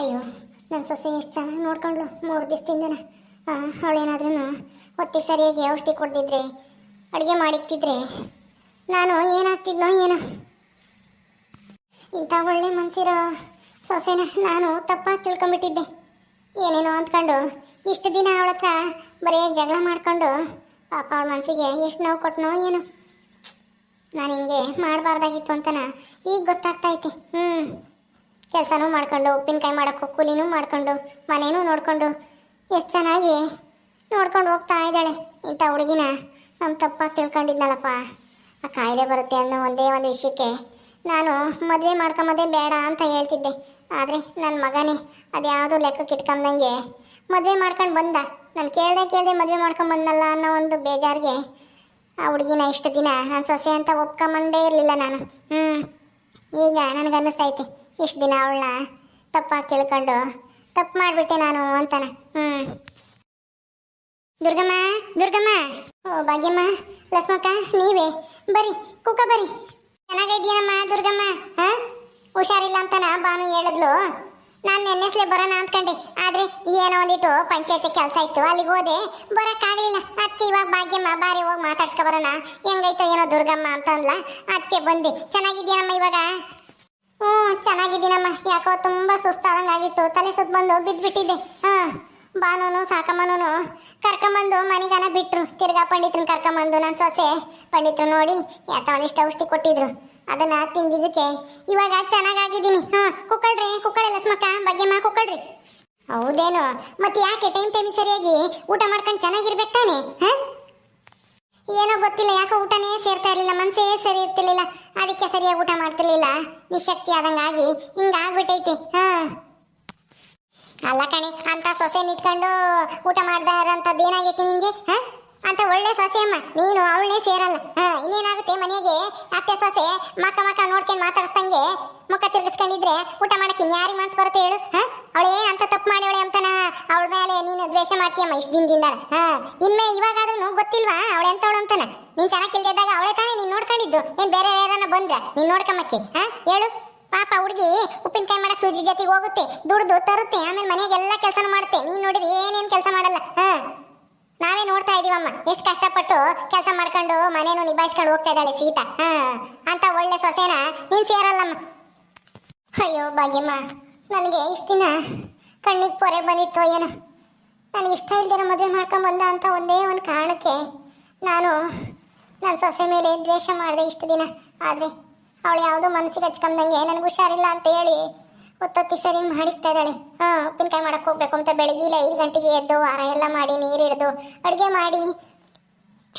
ಅಯ್ಯೋ ನನ್ನ ಸೊಸೆ ಎಷ್ಟು ಚೆನ್ನಾಗಿ ನೋಡ್ಕೊಂಡ್ಲು. ಮೂರು ದಿವಸದಿಂದನ. ಅವಳೇನಾದ್ರೂ ಹೊತ್ತಿಗೆ ಸರಿಯಾಗಿ ಔಷಧಿ ಕೊಡ್ತಿದ್ರೆ ಅಡುಗೆ ಮಾಡಿಕ್ತಿದ್ರೆ, ನಾನು ಏನಾಗ್ತಿದ್ನೋ ಏನೋ. ಇಂಥ ಒಳ್ಳೆ ಮನಸ್ಸಿರೋ ಸೊಸೆನ ನಾನು ತಪ್ಪಾಗಿ ತಿಳ್ಕೊಂಬಿಟ್ಟಿದ್ದೆ ಏನೇನೋ ಅಂದ್ಕೊಂಡು ಇಷ್ಟು ದಿನ ಅವಳ ಹತ್ರ ಬರೀ ಜಗಳ ಮಾಡ್ಕೊಂಡು, ಪಾಪ ಅವಳ ಮನಸ್ಸಿಗೆ ಎಷ್ಟು ನೋವು ಕೊಟ್ಟನೋ ಏನು. ನಾನು ಹಿಂಗೆ ಮಾಡಬಾರ್ದಾಗಿತ್ತು ಅಂತನ, ಈಗ ಗೊತ್ತಾಗ್ತೈತೆ ಹ್ಞೂ ಕೆಲಸನೂ ಮಾಡ್ಕೊಂಡು, ಉಪ್ಪಿನಕಾಯಿ ಮಾಡೋಕ್ಕೂ ಕೂಲಿನೂ ಮಾಡ್ಕೊಂಡು, ಮನೇನೂ ನೋಡಿಕೊಂಡು, ಎಷ್ಟು ಚೆನ್ನಾಗಿ ನೋಡ್ಕೊಂಡು ಹೋಗ್ತಾ ಇದ್ದಾಳೆ. ಇಂಥ ಹುಡುಗಿನ ನಮ್ಮ ತಪ್ಪಾಗಿ ತಿಳ್ಕೊಂಡಿದ್ನಲ್ಲಪ್ಪ. ಆ ಕಾಯಿಲೆ ಬರುತ್ತೆ ಅನ್ನೋ ಒಂದೇ ಒಂದು ವಿಷಯಕ್ಕೆ ನಾನು ಮದುವೆ ಮಾಡ್ಕೊಂಬೋದೇ ಬೇಡ ಅಂತ ಹೇಳ್ತಿದ್ದೆ. ಆದರೆ ನನ್ನ ಮಗನೇ ಅದ್ಯಾವುದೂ ಲೆಕ್ಕಕ್ಕೆ ಇಟ್ಕೊಂಬಂಗೆ ಮದುವೆ ಮಾಡ್ಕೊಂಡು ಬಂದ. ನಾನು ಕೇಳ್ದೆ ಕೇಳ್ದೆ ಮದುವೆ ಮಾಡ್ಕೊಂಬಂದಲ್ಲ ಅನ್ನೋ ಒಂದು ಬೇಜಾರಿಗೆ ಆ ಹುಡುಗಿನ ಇಷ್ಟು ದಿನ ನಾನು ಸೊಸೆ ಅಂತ ಒಪ್ಕೊಂಬಂಡೇ ಇರಲಿಲ್ಲ ನಾನು. ಹ್ಞೂ ಈಗ ನನಗೆ ಅನ್ನಿಸ್ತೈತೆ ಇಷ್ಟು ದಿನ ಅವಳನ್ನ ತಪ್ಪಾಗಿ ತಿಳ್ಕೊಂಡು? ತಪ್ಪು ಮಾಡಿಬಿಟ್ಟೆ ನಾನು ಅಂತಾನೆ. ಹ್ಞೂ ದುರ್ಗಮ್ಮ ದುರ್ಗಮ್ಮ. ಓ, ಭಾಗ್ಯಮ್ಮ, ಲಕ್ಷ್ಮಕ್ಕ, ನೀವೇ? ಬರ್ರಿ ಕುಕ್ಕ ಬರಿ. ಚೆನ್ನಾಗಿದ್ಯನಮ್ಮ ದುರ್ಗಮ್ಮ. ಹಾ? ಹುಷಾರಿಲ್ಲ ಅಂತಾನ ಬಾನು ಹೇಳಿದ್ಲು. ನಾನು ನೆನ್ನೆಸ್ಲೆ ಬರೋಣ ಅಂದ್ಕೊಂಡೆ. ಆದ್ರೆ ಏನೋ ಒಂದಿಟ್ಟು ಪಂಚಾಯತಿ ಕೆಲಸ ಇತ್ತು. ಅಲ್ಲಿಗೆ ಹೋದೆ. ಬರೋಕ್ಕಾಗಲಿಲ್ಲ ಅದಕ್ಕೆ ಇವಾಗ ಭಾಗ್ಯಮ್ಮ ಬಾರಿ ಹೋಗಿ ಮಾತಾಡ್ಸ್ಕೊ ಬರೋಣ. ಹೆಂಗೈತೋ ಏನೋ ದುರ್ಗಮ್ಮ ಅಂತ ಅಂದ್ಲ ಅದಕ್ಕೆ ಬಂದೆ. ಚೆನ್ನಾಗಿದ್ಯನಮ್ಮ ಇವಾಗ? ಹ್ಞೂ ಚೆನ್ನಾಗಿದ್ದೀನಮ್ಮ. ಯಾಕೋ ತುಂಬಾ ಸುಸ್ತಾದಂಗಾಗಿತ್ತು. ತಲೆ ಸುತ್ತ ಬಂದು ಬಿದ್ದುಬಿಟ್ಟಿದ್ದೆ ಹಾಂ ಬಾನುನು ಸಾಕಮ್ಮನೂ ಕರ್ಕೊಂಬಂದು ಮನೆಗಾನ ಬಿಟ್ರು. ತಿರ್ಗಾ ಪಂಡಿತ್ರನ್ ಕರ್ಕೊಂಬಂದು ನನ್ನ ಸೊಸೆ. ಪಂಡಿತ್ರು ನೋಡಿ ಯಾತ ಒಂದಿಷ್ಟು ಔಷಧಿ ಕೊಟ್ಟಿದ್ರು. ಅದನ್ನ ತಿಂದಿದ್ದಕ್ಕೆ ಇವಾಗ ಚೆನ್ನಾಗಾಗಿದ್ದೀನಿ. ಹಾಂ, ಕುಕ್ಕಳ್ರಿ ಕುಕ್ಕಳೆ ಲಸ್ಮಕ್ಕ ಬಗ್ಗೆಮ್ಮ ಕುಕ್ಕಳ್ರಿ. ಹೌದೇನು. ಮತ್ತೆ ಯಾಕೆ ಟೈಮ್ ಟೈಮ್ ಸರಿಯಾಗಿ ಊಟ ಮಾಡ್ಕೊಂಡು ಚೆನ್ನಾಗಿರ್ಬೇಕು ತಾನೆ? ಹಾಂ? ಏನೋ ಗೊತ್ತಿಲ್ಲ, ಯಾಕೋ ಊಟನೇ ಸೇರ್ತಾ ಇರಲಿಲ್ಲ, ಮನಸ್ಸೇ ಸರಿ ಇರ್ತಿರ್ಲಿಲ್ಲ. ಅದಕ್ಕೆ ಸರಿಯಾಗಿ ಊಟ ಮಾಡ್ತಿರ್ಲಿಲ್ಲ. ನಿಶಕ್ತಿ ಆದಂಗಾಗಿ ಹಿಂಗಾಗ್ಬಿಟ್ಟೈತಿ. ಹಾ. ಅಲ್ಲ ಕಣೆ ಅಂತ ಸೊಸೆ ನಿಟ್ಕೊಂಡು ಊಟ ಮಾಡ್ದಾರಂಥದ್ದು ಏನಾಗೈತಿ ನಿಮಗೆ ಹಾ? ಅಂತ ಒಳ್ಳೆ ಸೊಸೆಯಮ್ಮ ನೀನು ಅವಳನ್ನೇ ಸೇರಲ್ಲ. ಹಾ, ಇನ್ನೇನಾಗುತ್ತೆ ಮನೆಗೆ? ಅತ್ತೆ ಸೊಸೆ, ಮಕ್ಕ ಮಕ್ಕ ನೋಡ್ಕೊಂಡು ಮಾತಾಡ್ಸ್ದಂಗೆ ಮುಖ ತಿರುಗಿಸ್ಕೊಂಡಿದ್ರೆ ಊಟ ಮಾಡಕ್ಕೆ ಇನ್ಯಾರಿಗೆ ಮನ್ಸು ಬರುತ್ತೆ ಹೇಳು? ಹಾ? ಅವಳೇ ಅಂತ ತಪ್ಪು ಮಾಡಿವಳೆ ಅಂತನ? ಅವಳ ಮೇಲೆ ನೀನು ದ್ವೇಷ ಮಾಡ್ತೀಯಮ್ಮ ಇಷ್ಟು ದಿನದಿಂದ ಹಾ, ಇನ್ಮೇ ಇವಾಗಾದ್ರೂ ಗೊತ್ತಿಲ್ವಾ ಅವಳೆ ಎಂತವಳು ಅಂತಾನ? ನೀನ್ ಚೆನ್ನಾಗಿ ಇಲ್ದಿದ್ದಾಗ ಅವಳೆ ತಾನೇ ನೀನ್ ನೋಡ್ಕೊಂಡಿದ್ದು. ಏನ್ ಬೇರೆ ಯಾರನ್ನ ಬಂದ್ರ? ನೀನ್ ನೋಡ್ಕೊಂಬಕ್ಕೆ ಹಾ, ಹೇಳು. ಪಾಪ ಹುಡುಗಿ ಉಪ್ಪಿನಕಾಯಿ ಮಾಡಕ್ ಸೂಜಿ ಜೊತೆಗೆ ಹೋಗುತ್ತೆ, ದುಡ್ದು ತರುತ್ತೆ, ಆಮೇಲೆ ಮನೆಗೆಲ್ಲ ಕೆಲಸ ಮಾಡುತ್ತೆ. ನೀನ್ ನೋಡಿದ್ರೆ ಏನೇನ್ ಕೆಲಸ ಮಾಡಲ್ಲ. ಹಾ. ನಾವೇ ನೋಡ್ತಾ ಇದೀವಮ್ಮ. ಎಷ್ಟು ಕಷ್ಟಪಟ್ಟು ಕೆಲಸ ಮಾಡ್ಕೊಂಡು ಮನೇನು ನಿಭಾಯಿಸ್ಕೊಂಡು ಹೋಗ್ತಾ ಇದ್ದಾಳೆ ಸೀತಾ. ಹಾ, ಅಂತ ಒಳ್ಳೆ ಸೊಸೆನ ನೀನ್ ಸೇರಲ್ಲಮ್ಮ. ಅಯ್ಯೋ ಭಾಗ್ಯಮ್ಮ, ನನಗೆ ಇಷ್ಟು ದಿನ ಕಣ್ಣಿಗೆ ಪೊರೆ ಬಂದಿತ್ತು ಏನೋ. ನನಗೆ ಇಷ್ಟ ಇಲ್ದಿರೋ ಮದುವೆ ಮಾಡ್ಕೊಂಡ್ಬಂದ ಅಂತ ಒಂದೇ ಒಂದು ಕಾರಣಕ್ಕೆ ನಾನು ನನ್ನ ಸೊಸೆ ಮೇಲೆ ದ್ವೇಷ ಮಾಡಿದೆ ಇಷ್ಟು ದಿನ. ಆದರೆ ಅವಳು ಯಾವುದೋ ಮನಸ್ಸಿಗೆ ಹಚ್ಕೊಂಡಂಗೆ ನನಗೆ ಹುಷಾರಿಲ್ಲ ಅಂತ ಹೇಳಿ ಒತ್ತೊತ್ತಿಗೆ ಸರಿ ಮಾಡಿಕ್ತಾ ಇದ್ದಾಳೆ. ಹಾಂ, ಉಪ್ಪಿನಕಾಯಿ ಮಾಡಕ್ಕೆ ಹೋಗ್ಬೇಕು ಅಂತ ಬೆಳಗ್ಗೆ ಐದು ಗಂಟೆಗೆ ಎದ್ದು ವಾರ ಎಲ್ಲ ಮಾಡಿ ನೀರು ಹಿಡಿದು ಅಡುಗೆ ಮಾಡಿ.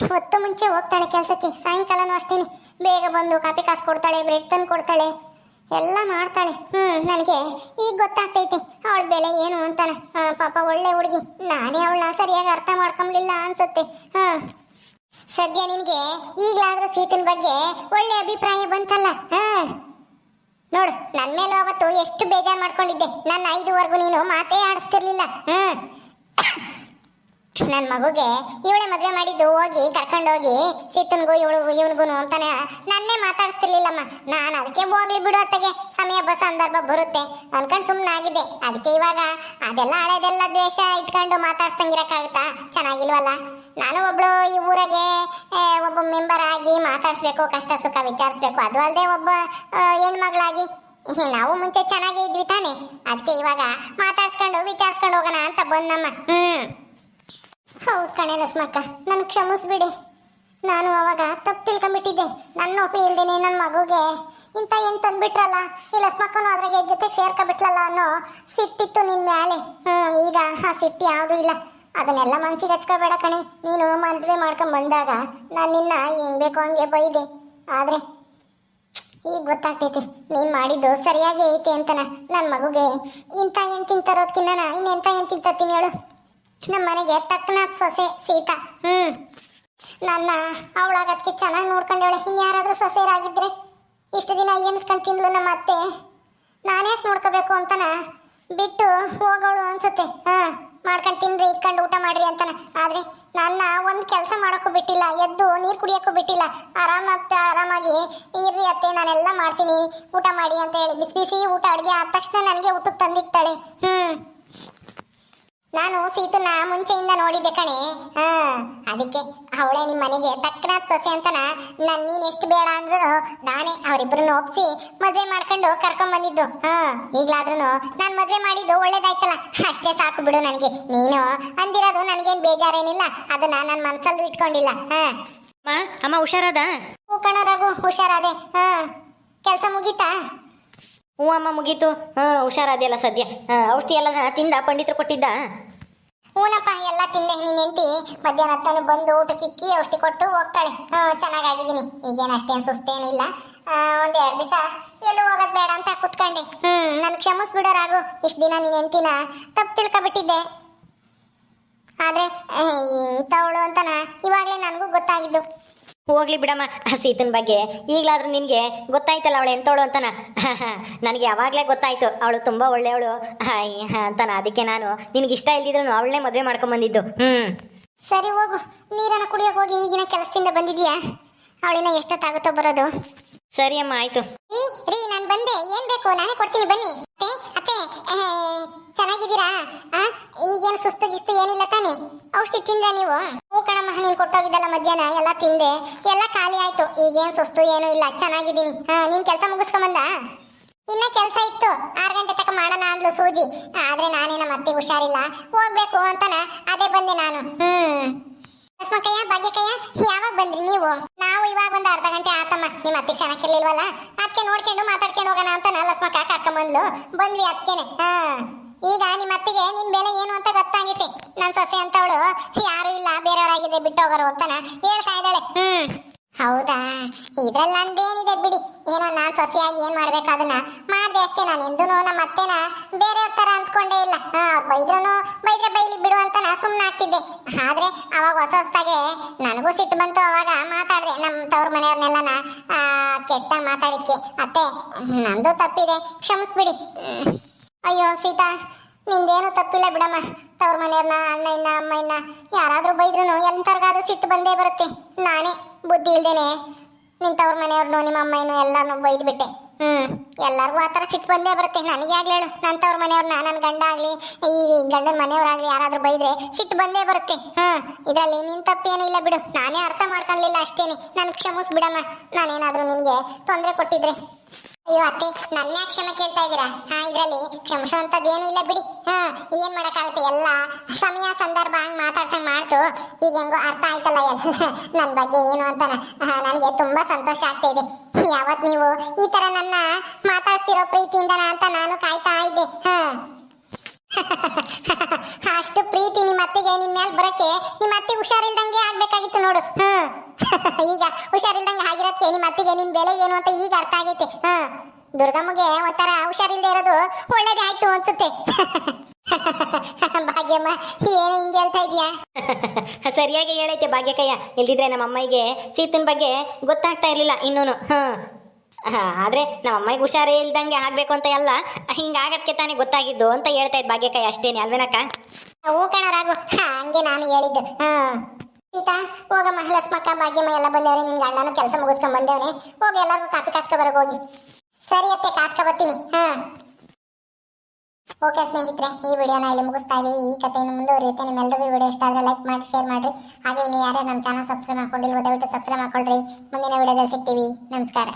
ಹೊತ್ತು ಮುಂಚೆ ಹೋಗ್ತಾಳೆ ಕೆಲಸಕ್ಕೆ. ಸಾಯಂಕಾಲನೂ ಅಷ್ಟೇನೆ. ಬೇಗ ಬಂದು ಕಾಫಿ ಕಾಸು ಕೊಡ್ತಾಳೆ, ಬ್ರೆಡ್ ತಂದು ಕೊಡ್ತಾಳೆ. ಎಲ್ಲ ಮಾಡ್ತಾಳೆ. ಹ್ಞೂ ನನಗೆ ಈಗ ಗೊತ್ತಾಗ್ತೈತೆ. ಅವಳ ಬೆಲೆ ಏನು ಅಂತಾನೆ. ಹಾಂ, ಪಾಪ ಒಳ್ಳೆ ಹುಡುಗಿ. ನಾನೇ ಅವಳನ್ನ ಸರಿಯಾಗಿ ಅರ್ಥ ಮಾಡ್ಕೊಂಬ್ಲಿಲ್ಲ ಅನ್ಸುತ್ತೆ. ಹಾಂ. ಸದ್ಯ ನಿನಗೆ ಈಗಲಾದರೂ ಸೀತನ ಬಗ್ಗೆ ಒಳ್ಳೆ ಅಭಿಪ್ರಾಯ ಬಂತಲ್ಲ. ಹಾ. ನೋಡು ನನ್ನ ಮೇಲೆ ಅವತ್ತು ಎಷ್ಟು ಬೇಜಾರು ಮಾಡ್ಕೊಂಡಿದ್ದೆ. ನನ್ನ ಐದುವರೆಗೂ ನೀನು ಮಾತೇ ಆಡಿಸ್ತಿರ್ಲಿಲ್ಲ. ಹ್ಮ್. ನನ್ನ ಮಗುಗೆ ಇವಳೆ ಮದುವೆ ಮಾಡಿದ್ದು, ಹೋಗಿ ಕರ್ಕೊಂಡೋಗಿ ಸೀತನ್ಗೂ ಇವಳು ಇವನಿಗೂ ಅಂತಾನೆ ನನ್ನೇ ಮಾತಾಡಿಸ್ತಿರ್ಲಿಲ್ಲಮ್ಮ. ನಾನು ಅದಕ್ಕೆ ಹೋಗ್ಲಿ ಬಿಡು ಅತ್ತಗೆ. ಸಮಯ ಬಸ್ ಸಂದರ್ಭ ಬರುತ್ತೆ. ಅನ್ಕೊಂಡು ಸುಮ್ಮನೆ ಆಗಿದ್ದೆ. ಅದಕ್ಕೆ ಇವಾಗ ಅದೆಲ್ಲ ಹಳೆದೆಲ್ಲ ದ್ವೇಷ ಇಟ್ಕೊಂಡು ಮಾತಾಡ್ಸ್ದಂಗಿರಕ್ಕಾಗುತ್ತಾ ಚೆನ್ನಾಗಿಲ್ವಲ್ಲ? ನಾನು ಒಬ್ಳು ಈ ಊರಿಗೆ ಒಬ್ಬ ಮೆಂಬರ್ ಆಗಿ ಮಾತಾಡಿಸ್ಬೇಕು, ಕಷ್ಟ ಸುಖ ವಿಚಾರಿಸ್ಬೇಕು. ಅದು ಅಲ್ಲದೆ ಒಬ್ಬ ಹೆಣ್ಮಗಳಾಗಿ. ನಾವು ಮುಂಚೆ ಚೆನ್ನಾಗಿ ಇದ್ವಿ ತಾನೆ. ಅದಕ್ಕೆ ಇವಾಗ ಮಾತಾಡ್ಸ್ಕೊಂಡು, ವಿಚಾರಿಸ್ಕೊಂಡು ಹೋಗೋಣ ಅಂತ ಬಂದಮ್ಮ. ಹ್ಞೂ ಹೌದು ಕಣೆ ಲಸ್ಮಕ್ಕ ನನ್ನ ಕ್ಷಮಿಸ್ಬಿಡಿ. ನಾನು ಅವಾಗ ತಪ್ಪು ತಿಳ್ಕೊಂಬಿಟ್ಟಿದ್ದೆ ನನ್ನ ಒಪ್ಪಿ ಇಲ್ದೇನೆ ನನ್ನ ಮಗುಗೆ ಇಂಥ ಏನು ತಂದ್ಬಿಟ್ರಲ್ಲ, ಈ ಲಸ್ಮಕ್ಕನು ಅದ್ರಾಗೆ ಜೊತೆಗೆ ಸೇರ್ಕೊಬಿಟ್ಲಲ್ಲ ಅನ್ನೋ ಸಿಟ್ಟಿತ್ತು ನಿನ್ನ ಮೇಲೆ ಹ್ಞೂ ಈಗ ಆ ಸಿಟ್ಟು ಯಾವುದೂ ಇಲ್ಲ. ಅದನ್ನೆಲ್ಲ ಮನ್ಸಿಗೆ ಹಚ್ಕೋಬೇಡ ಕಣೆ. ನೀನು ಮದುವೆ ಮಾಡ್ಕೊಂಡು ಬಂದಾಗ ನಾನು ನಿನ್ನ ಹೆಂಗ್ ಬೇಕು ಹಂಗೆ ಬೈದೆ. ಆದರೆ ಈಗ ಗೊತ್ತಾಗ್ತೈತಿ. ನೀನು ಮಾಡಿದ್ದು ಸರಿಯಾಗಿ ಐತೆ ಅಂತನ ನನ್ನ ಮಗುಗೆ. ಇಂಥ ಏನ್ ತಿಂತಾರೋದ್ಕಿನ್ನ ಇನ್ನೆಂಥ ಏನು ತಿಂತತ್ತೀನಿ ಹೇಳು. ನಮ್ಮ ಮನೆಗೆ ತಕ್ಕನ ಸೊಸೆ ಸೀತಾ. ಹ್ಞೂ ನನ್ನ ಅವಳಾಗದಕ್ಕೆ ಚೆನ್ನಾಗಿ ನೋಡ್ಕೊಂಡವಳೆ. ಇನ್ಯಾರಾದ್ರೂ ಸೊಸೆಯರಾಗಿದ್ದರೆ ಇಷ್ಟು ದಿನ ಏನು ತಿಂದ್ಲು ನಮ್ಮ ಅತ್ತೆ. ನಾನ್ಯಾಕೆ ನೋಡ್ಕೋಬೇಕು ಅಂತನ? ಬಿಟ್ಟು ಹೋಗೋಳು ಅನ್ಸುತ್ತೆ. ಹಾ. ಮಾಡ್ಕೊಂಡು ತಿನ್ರಿ, ಇಕ್ಕೊಂಡು ಊಟ ಮಾಡ್ರಿ ಅಂತಾನ. ಆದ್ರೆ ನನ್ನ ಒಂದ್ ಕೆಲಸ ಮಾಡೋಕ್ಕೂ ಬಿಟ್ಟಿಲ್ಲ, ಎದ್ದು ನೀರು ಕುಡಿಯೋಕ್ಕೂ ಬಿಟ್ಟಿಲ್ಲ. ಆರಾಮ ಆರಾಮಾಗಿ, ಇರ್ರಿ ಅತ್ತೆ, ನಾನೆಲ್ಲ ಮಾಡ್ತೀನಿ, ಊಟ ಮಾಡಿ ಅಂತ ಹೇಳಿ ಬಿಸಿ ಬಿಸಿ ಊಟ ಅಡುಗೆ ಆದ ತಕ್ಷಣ ನನಗೆ ಊಟಕ್ಕೆ ತಂದಿಕ್ತಾಳೆ ಹ್ಮ್. ನಾನು ಸೀತನ್ನ ಮುಂಚೆಯಿಂದ ನೋಡಿದ್ದೆ ಕಣೆ. ಹಾ ಅದಕ್ಕೆ ಅವಳೇ ನಿಮ್ಮ ಮನೆಗೆ ತಕ್ಕನಾದ ಸೊಸೆ ಅಂತನ ನನ್ ನೀನ್ ಎಷ್ಟು ಬೇಡ ಅಂದ್ರು ನಾನೇ ಅವರಿಬ್ಬರನ್ನ ಒಪ್ಸಿ ಮದ್ವೆ ಮಾಡ್ಕೊಂಡು ಕರ್ಕೊಂಡ್ ಬಂದಿದ್ದು. ಹಾ ಈಗ್ಲಾದ್ರೂ ನಾನ್ ಮದ್ವೆ ಮಾಡಿದ್ದು ಒಳ್ಳೇದಾಯ್ತಲ್ಲ. ಅಷ್ಟೇ ಸಾಕು ಬಿಡು ನನಗೆ. ನೀನು ಅಂದಿರೋದು ನನಗೇನ್ ಬೇಜಾರೇನಿಲ್ಲ. ಅದನ್ನ ನನ್ನ ಮನಸ್ಸಲ್ಲೂ ಇಟ್ಕೊಂಡಿಲ್ಲ. ಹಾ. ಅಮ್ಮ ಅಮ್ಮ ಹುಷಾರಾದ? ಹೂ ಕಣ ರಘು ಹುಷಾರಾದೆ. ಹಾ ಕೆಲಸ ಮುಗೀತಾ? ಹ್ಞೂ ಅಮ್ಮ, ಮುಗೀತು. ಹಾಂ ಹುಷಾರಾದೆಯಲ್ಲ ಸದ್ಯ. ಔಷಧಿ ಎಲ್ಲ ತಿಂದ, ಪಂಡಿತರು ಕೊಟ್ಟಿದ್ದ? ಹೂನಪ್ಪ, ಎಲ್ಲ ತಿಂದೆ ನಿನ್ನ ಹೆಂಡತಿ. ಮಧ್ಯಾಹ್ನ ತಾನು ಬಂದು ಊಟ ಕಿಕ್ಕಿ ಔಷಧಿ ಕೊಟ್ಟು ಹೋಗ್ತಾಳೆ. ಚೆನ್ನಾಗಾಗಿದ್ದೀನಿ. ಈಗೇನು ಅಷ್ಟೇನು ಸುಸ್ತೇನಿಲ್ಲ ಒಂದು ಎರಡು ದಿವಸ ಎಲ್ಲೂ ಹೋಗೋದು ಬೇಡ ಅಂತ ಕುತ್ಕೊಂಡೆ. ಹ್ಮ್ ನನ್ ಕ್ಷಮಿಸ್ಬಿಡೋರಾಗು ಇಷ್ಟು ದಿನ ನಿನ್ನ ಹೆಂಡತಿನ ತಪ್ಪು ತಿಳ್ಕೊಬಿಟ್ಟಿದ್ದೆ. ಆದರೆ ಇಂಥವಳು ಅಂತನ ಇವಾಗಲೇ ನನಗೂ ಗೊತ್ತಾಗಿದ್ದು. ಹೋಗ್ಲಿ ಬಿಡಮ್ಮ ಆ ಸೀತನ ಬಗ್ಗೆ. ಈಗಲಾದ್ರೂ ನಿನಗೆ ಗೊತ್ತಾಯ್ತಲ್ಲ ಅವಳು ಎಂತವಳು ಅಂತನ? ನನಗೆ ಯಾವಾಗಲೇ ಗೊತ್ತಾಯ್ತು ಅವಳು ತುಂಬ ಒಳ್ಳೆಯವಳು. ಅಂತನ. ಅದಕ್ಕೆ ನಾನು ನಿನ್ಗೆ ಇಷ್ಟ ಇಲ್ದಿದ್ರು ಅವಳನ್ನೇ ಮದುವೆ ಮಾಡ್ಕೊಂಬಂದಿದ್ದು. ಹ್ಞೂ ಸರಿ ಹೋಗು. ನೀರನ್ನ ಕುಡಿಯೋಕೆ ಹೋಗಿ ಈಗಿನ ಕೆಲಸದಿಂದ ಬಂದಿದ್ಯಾ ಅವಳಿನ ಎಷ್ಟೊತ್ತಾಗುತ್ತೋ ಬರೋದು? ಸರಿ ಅಮ್ಮ ಆಯ್ತು. ರೀ ರೀ ನಾನು ಬಂದೆ. ಏನ್ ಬೇಕು? ನಾನೇ ಕೊಡ್ತೀನಿ ಬನ್ನಿ. ಚೆನ್ನಾಗಿದ್ದೀರಾ? ಆ? ಈಗೇನು ಸುಸ್ತು ಗಿಸ್ತು ಏನಿಲ್ಲ ತಾನೆ? ಔಷಧಿ ತಿಂದ ನೀವು? ಹೂ ಕಣಮ್ಮ, ನೀನು ಕೊಟ್ಟೋಗಿದ್ದಲ್ಲ ಮಧ್ಯಾಹ್ನ, ಎಲ್ಲ ತಿಂದೆ. ಎಲ್ಲ ಖಾಲಿ ಆಯ್ತು. ಈಗೇನು ಸುಸ್ತು ಏನೂ ಇಲ್ಲ. ಚೆನ್ನಾಗಿದ್ದೀನಿ. ಹಾ, ನೀನ್ ಕೆಲಸ ಮುಗಿಸ್ಕೊಂಬಂದ? ಇನ್ನ ಕೆಲಸ ಇತ್ತು. ಆರು ಗಂಟೆ ತನಕ ಮಾಡೋಣ ಅಂದ್ಲು ಸೂಜಿ. ಆದ್ರೆ ನಾನೇನ ಮತ್ತೆ ಹುಷಾರಿಲ್ಲ. ಹೋಗ್ಬೇಕು ಅಂತಾನ. ಅದೇ ಬಂದೆ ನಾನು. ಹ್ಮ್. ಲಕ್ಷ್ಮಕ್ಕಯ್ಯ ಭಾಗ್ಯಕ್ಕಯ್ಯ, ಯಾವಾಗ ಬಂದ್ರಿ ನೀವು? ನಾವು ಇವಾಗ ಒಂದು ಅರ್ಧ ಗಂಟೆ ಆತಮ್ಮ. ನಿಮ್ಮ ಅತ್ತಿಗೆ ಚೆನ್ನಾಗಿರ್ಲಿಲ್ವಲ್ಲ ಅದಕ್ಕೆ ನೋಡ್ಕೊಂಡು ಮಾತಾಡ್ಕೊಂಡು ಹೋಗೋಣ ಅಂತ ಲಸ್ಮಕ್ಕ ಲಕ್ಷ್ಮಕ್ಕ ಬಂದ್ಲು ಬಂದ್ವಿ ಅದಕ್ಕೇನೆ ಹಾ. ಈಗ ನಿಮ್ಮ ಅತ್ತಿಗೆ ನಿನ್ ಬೆಲೆ ಏನು ಅಂತ ಗೊತ್ತಾಗೈತಿ ನನ್ ಸೊಸೆ ಅಂತವಳು, ಯಾರು ಇಲ್ಲ, ಬೇರೆಯವರಾಗಿದೆ ಬಿಟ್ಟು ಹೋಗರು ಅಂತಾನ ಹೇಳ್ತಾ ಇದ್ದಾಳೆ. ಹ್ಮ್. ಹೌದಾ? ಇದ್ರಲ್ಲಿ ನಂದೇನಿದೆ ಬಿಡಿ. ಏನೋ ನಾನ್ ಸೊಸೆಯಾಗಿ ಏನ್ ಮಾಡ್ಬೇಕು ಅದನ್ನ? ಮಾಡ್ದೆ ಅಷ್ಟೇ ನಾನು. ಎಂದೂ ನಮ್ಮ ಅತ್ತೆನ ಬೇರೆಯವ್ರ ತರ ಅಂದ್ಕೊಂಡೇ ಇಲ್ಲ. ಹಾ ಬೈದ್ರೂ ಬೈದ್ರೆ ಬೈಲಿ ಬಿಡು ಅಂತ ನಾ ಸುಮ್ಮನೆ ಆಗ್ತಿದ್ದೆ. ಆದ್ರೆ ಅವಾಗ ಹೊಸ ಹೊಸದಾಗೆ ನನಗೂ ಸಿಟ್ಟು ಬಂತು ಅವಾಗ ಮಾತಾಡ್ದೆ. ನಮ್ಮ ತವ್ರ ಮನೆಯವ್ರನ್ನೆಲ್ಲನ ಕೆಟ್ಟ ಮಾತಾಡಿದ್ಕೆ. ಅತ್ತೆ, ನಂದು ತಪ್ಪಿದೆ. ಕ್ಷಮಿಸ್ಬಿಡಿ. ಅಯ್ಯೋ, ಸೀತಾ, ನಿಂದೇನು ತಪ್ಪಿಲ್ಲ ಬಿಡಮ್ಮ. ತವ್ರ ಮನೆಯವ್ರನ್ನ ಅಣ್ಣ ಇನ್ನ ಅಮ್ಮ ಇನ್ನ ಯಾರಾದ್ರೂ ಬೈದ್ರು ಎಂತರ್ಗಾದ್ರೂ ಸಿಟ್ಟು ಬಂದೇ ಬರುತ್ತೆ. ನಾನೇ ಬುದ್ಧಿ ಇಲ್ದೇನೆ ನಿನ್ನ ತವ್ರ ಮನೆಯವ್ರನ್ನು ನಿಮ್ಮ ಅಮ್ಮಯ್ಯನು ಎಲ್ಲಾನು ಬೈದ್ಬಿಟ್ಟೆ. ಹ್ಞೂ ಎಲ್ಲರಿಗೂ ಆ ಥರ ಸಿಟ್ಟು ಬಂದೇ ಬರುತ್ತೆ. ನನಗೆ ಆಗಲಿ ಹೇಳು ನನ್ನ ತವ್ರ ಮನೆಯವ್ರನ್ನ ನನ್ನ ಗಂಡ ಆಗಲಿ, ಈ ಗಂಡನ ಮನೆಯವ್ರಾಗ್ಲಿ ಯಾರಾದರೂ ಬೈದ್ರೆ ಸಿಟ್ಟು ಬಂದೇ ಬರುತ್ತೆ. ಹ್ಮ್, ಇದರಲ್ಲಿ ನಿನ್ ತಪ್ಪೇನು ಇಲ್ಲ ಬಿಡು. ನಾನೇ ಅರ್ಥ ಮಾಡ್ಕೊಳ್ಲಿಲ್ಲ ಅಷ್ಟೇನೆ. ನಾನು ಕ್ಷಮಿಸ್ಬಿಡಮ್ಮ ಬಿಡಮ್ಮ. ನಾನೇನಾದ್ರೂ ನಿನ್ಗೆ ತೊಂದರೆ ಕೊಟ್ಟಿದ್ರೆ. ಅಯ್ಯೋ ಅತ್ತೆ ನನ್ನ ಕ್ಷಮೆ ಕೇಳ್ತಾ ಇದ್ದೀರಾ? ಹಾ, ಇದರಲ್ಲಿ ಕ್ಷಮಿಸುವಂತದ್ದು ಏನು ಇಲ್ಲ ಬಿಡಿ. ಹಾ, ಏನ್ ಮಾಡಕ್ಕಾಗುತ್ತೆ? ಎಲ್ಲ ಸಮಯ, ಸಂದರ್ಭ ಹಂಗ್ ಮಾತಾಡ್ಸಂಗ್ ಮಾಡ್ತು. ಈಗ ಹೆಂಗೋ ಅರ್ಥ ಆಯ್ತಲ್ಲ ಎಲ್ಲ. ನನ್ನ ಬಗ್ಗೆ ಏನು ಅಂತ ನನಗೆ ತುಂಬಾ ಸಂತೋಷ ಆಗ್ತಾ ಇದೆ. ಯಾವತ್ ನೀವು ಈ ತರ ನನ್ನ ಮಾತಾಡ್ತಿರೋ ಪ್ರೀತಿಯಿಂದ ಅಂತ ನಾನು ಕಾಯ್ತಾ ಇದ್ದೆ. ಹಾ. ಅಷ್ಟು ಪ್ರೀತಿ ನಿಮ್ಮ ಅತ್ತೆಗೆ ನಿನ್ ಮೇಲೆ ಬರಕ್ಕೆ ನಿಮ್ಮ ಅತ್ತೆ ಹುಷಾರಿಲ್ದಂಗೆ ಆಗ್ಬೇಕಾಗಿತ್ತು ನೋಡು. ಹ್ಮ್ ಈಗ ಹುಷಾರಿಲ್ದಂಗೆ ಆಗಿರೋದಕ್ಕೆ ನಿಮ್ಮ ಅತ್ತಿಗೆ ನಿನ್ ಬೆಲೆ ಏನು ಅಂತ ಈಗ ಅರ್ಥ ಆಗೈತೆ. ಹಾ ದುರ್ಗಮ್ಮಗೆ ಒಂಥರ ಹುಷಾರಿಲ್ಲದೆ ಇರೋದು ಒಳ್ಳೇದೇ ಆಯ್ತು ಅನ್ಸುತ್ತೆ. ಭಾಗ್ಯಮ್ಮ ಏನು ಹಿಂಗೆ ಹೇಳ್ತಾ ಇದೀಯಾ ಸರಿಯಾಗಿ ಹೇಳೈತೆ ಭಾಗ್ಯಕಯ್ಯ ಇಲ್ದಿದ್ರೆ ನಮ್ಮ ಅಮ್ಮಗೆ ಸೀತನ್ ಬಗ್ಗೆ ಗೊತ್ತಾಗ್ತಾ ಇರಲಿಲ್ಲ ಇನ್ನೂನು. ಹ. ಆದ್ರೆ ನಮ್ಮ ಅಮ್ಮಗೆ ಹುಷಾರೇ ಇಲ್ದಂಗೆ ಆಗಬೇಕು ಅಂತ ಎಲ್ಲ ಹಿಂಗಾಗಕ್ಕೆ ತಾನೇ ಗೊತ್ತಾಗಿದ್ದು ಅಂತ ಹೇಳ್ತಾ ಇದ್ ಭಾಗ್ಯಕಯ್ಯ ಅಷ್ಟೇನೆ ಅಲ್ವೇನಕ್ಕ? ಹೂ ಕಣರಾಗು ಹಂಗೆ ನಾನು ಹೇಳಿದ್ದು. ಹಾ. ಸೀತಾ ಹೋಗಮ್ಮ ಲಕ್ಷ್ಮಕ್ಕ ಭಾಗ್ಯಮ್ಮ ಎಲ್ಲ ಬಂದವ್ರೆ, ನಿನ್ ಗಂಡನು ಕೆಲಸ ಮುಗಿಸ್ಕೊಂಡ್ ಬಂದವ್ನೆ. ಹೋಗಿ ಎಲ್ಲರಿಗೂ ಕಾಫಿ ಕಾಸ್ಕೊ ಬರಕ್ ಹೋಗಿ. ಸರಿ ಅತ್ತೆ ಕಾಸ್ಕೊ ಬರ್ತೀನಿ ಹಾ. ಓಕೆ ಸ್ನೇಹಿತರೆ, ಈ ವಿಡಿಯೋನ ಇಲ್ಲಿ ಮುಗಿಸ್ತಾ ಇದೀವಿ. ಈ ಕಥೆಯನ್ನು ಮುಂದುವರಿಯುತ್ತೆ. ನಿಮ್ಮೆಲ್ಲರಿಗೂ ವಿಡಿಯೋ ಇಷ್ಟ ಆದರೆ ಲೈಕ್ ಮಾಡಿ ಶೇರ್ ಮಾಡ್ರಿ. ಹಾಗೆ ಇನ್ನು ಯಾರೇ ನಮ್ಮ ಚಾನಲ್ ಸಬ್ಸ್ಕ್ರೈಬ್ ಮಾಡ್ಕೊಂಡಿಲ್ಲ ದಯವಿಟ್ಟು ಸಬ್ಸ್ಕ್ರೈಬ್ ಮಾಡ್ಕೊಳ್ರಿ. ಮುಂದಿನ ವಿಡಿಯೋದಲ್ಲಿ ಸಿಗ್ತೀವಿ. ನಮಸ್ಕಾರ.